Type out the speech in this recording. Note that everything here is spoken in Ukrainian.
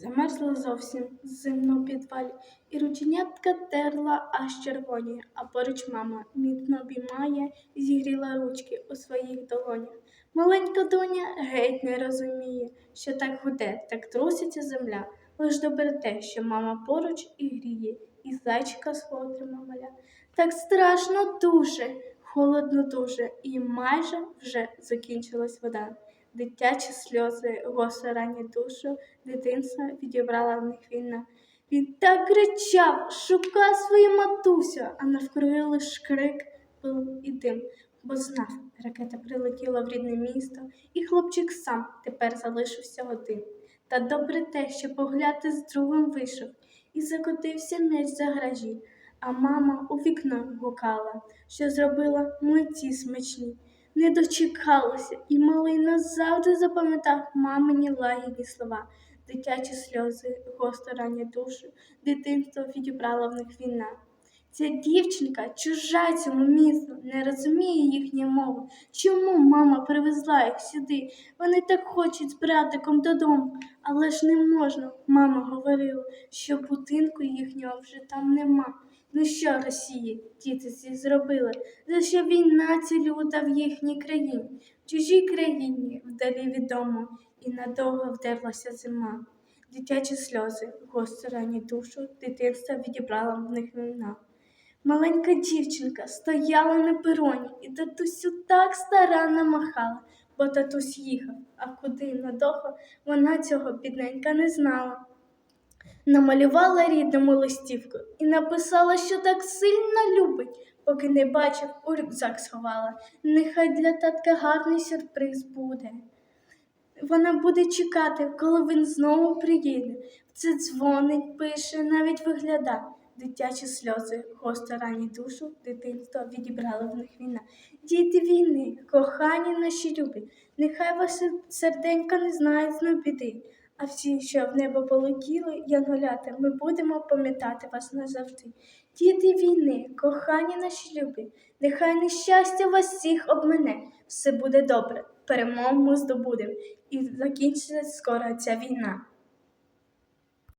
Замерзла зовсім зимно в підвалі, і рученятка терла аж червоні, а поруч мама міцно обіймає зігріла ручки у своїх долонях. Маленька доня геть не розуміє, що так гуде, так труситься земля. Лиш добре те, що мама поруч і гріє, і зайчика свого тримамаля. Так страшно дуже, холодно дуже, і майже вже закінчилась вода. Дитячі сльози, гостре раннє душу, дитинства відібрала в них війна. Він так кричав, шукав свою матусю, а навкруги лиш крик, пил і дим, бо знав, ракета прилетіла в рідне місто, і хлопчик сам тепер залишився один. Та добре те, що погляти з другом вийшов, і закотився м'яч за гаражі, а мама у вікно гукала, що зробила млинці смачні. Не дочекалася, і малий назавжди запам'ятав мамині лагідні слова, дитячі сльози, гостро раннє душу, дитинство відібрала в них війна. Ця дівчинка чужа цьому місту, не розуміє їхньої мови. Чому мама привезла їх сюди? Вони так хочуть з братиком додому, але ж не можна. Мама говорила, що будинку їхнього вже там нема. Ну що, Росії, діти ці зробили? За що війна ця люта в їхній країні, в чужій країні, вдалі від дому, і надовго вдерлася зима. Дитячі сльози, гостро ранні душу, дитинства відібрала в них війна. Маленька дівчинка стояла на пероні, і татусю так старанно махала, бо татусь їхав, а куди надовго вона цього бідненька не знала. Намалювала рідному листівку і написала, що так сильно любить, поки не бачив, у рюкзак сховала. Нехай для татка гарний сюрприз буде. Вона буде чекати, коли він знову приїде. Це дзвонить, пише, навіть виглядає. Дитячі сльози, гостро ранні душу, дитинство відібрала в них війна. Діти війни, кохані наші любі, нехай ваші серденька не знають знов біди. А всі, що в небо полетіли, янголята, ми будемо пам'ятати вас назавжди. Діти війни, кохані наші любі, нехай нещастя вас всіх обмене. Все буде добре, перемогу ми здобудемо, і закінчиться скоро ця війна.